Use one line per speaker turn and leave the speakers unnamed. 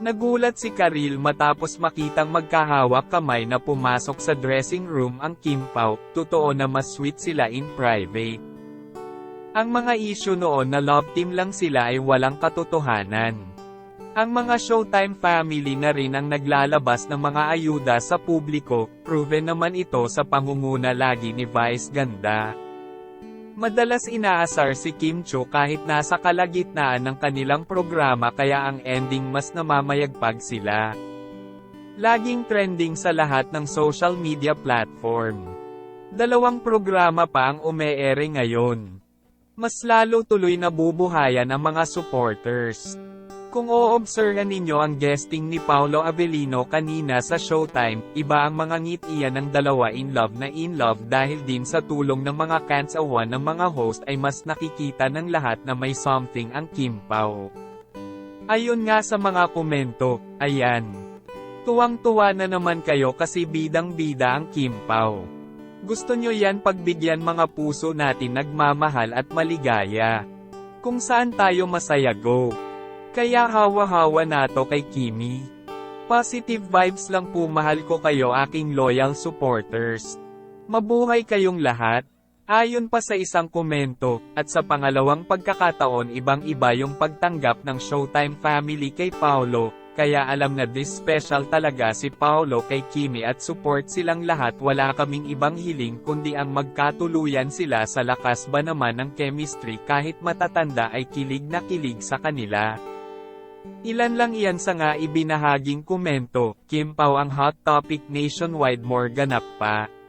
Nagulat si Karil matapos makitang magkahawak kamay na pumasok sa dressing room ang Kim Pao, totoo na mas sweet sila in private. Ang mga issue noon na love team lang sila ay walang katotohanan. Ang mga Showtime family na rin ang naglalabas ng mga ayuda sa publiko, proven naman ito sa pangunguna lagi ni Vice Ganda. Madalas inaasar si Kim Cho kahit nasa kalagitnaan ng kanilang programa kaya ang ending mas namamayagpag sila. Laging trending sa lahat ng social media platform. Dalawang programa pa ang umeere ngayon. Mas lalo tuloy na bubuhayan ang mga supporters. Kung oobserhan ninyo ang guesting ni Paolo Avellino kanina sa Showtime, iba ang mga ngitian ng dalawa in love na in love dahil din sa tulong ng mga kantsawan ng mga host ay mas nakikita ng lahat na may something ang Kim Pao. Ayon nga sa mga komento, ayan. Tuwang-tuwa na naman kayo kasi bidang-bida ang Kim Pao. Gusto nyo yan pagbigyan mga puso natin nagmamahal at maligaya. Kung saan tayo masaya go. Kaya hawa-hawa na to kay Kimi. Positive vibes lang po mahal ko kayo aking loyal supporters. Mabuhay kayong lahat. Ayon pa sa isang komento, at sa pangalawang pagkakataon ibang-iba yung pagtanggap ng Showtime family kay Paolo, kaya alam na this special talaga si Paolo kay Kimi at support silang lahat wala kaming ibang hiling kundi ang magkatuluyan sila sa lakas ba naman ng chemistry kahit matatanda ay kilig na kilig sa kanila. Ilan lang iyan sa nga ibinahaging komento, Kim Pao ang hot topic nationwide more ganap pa.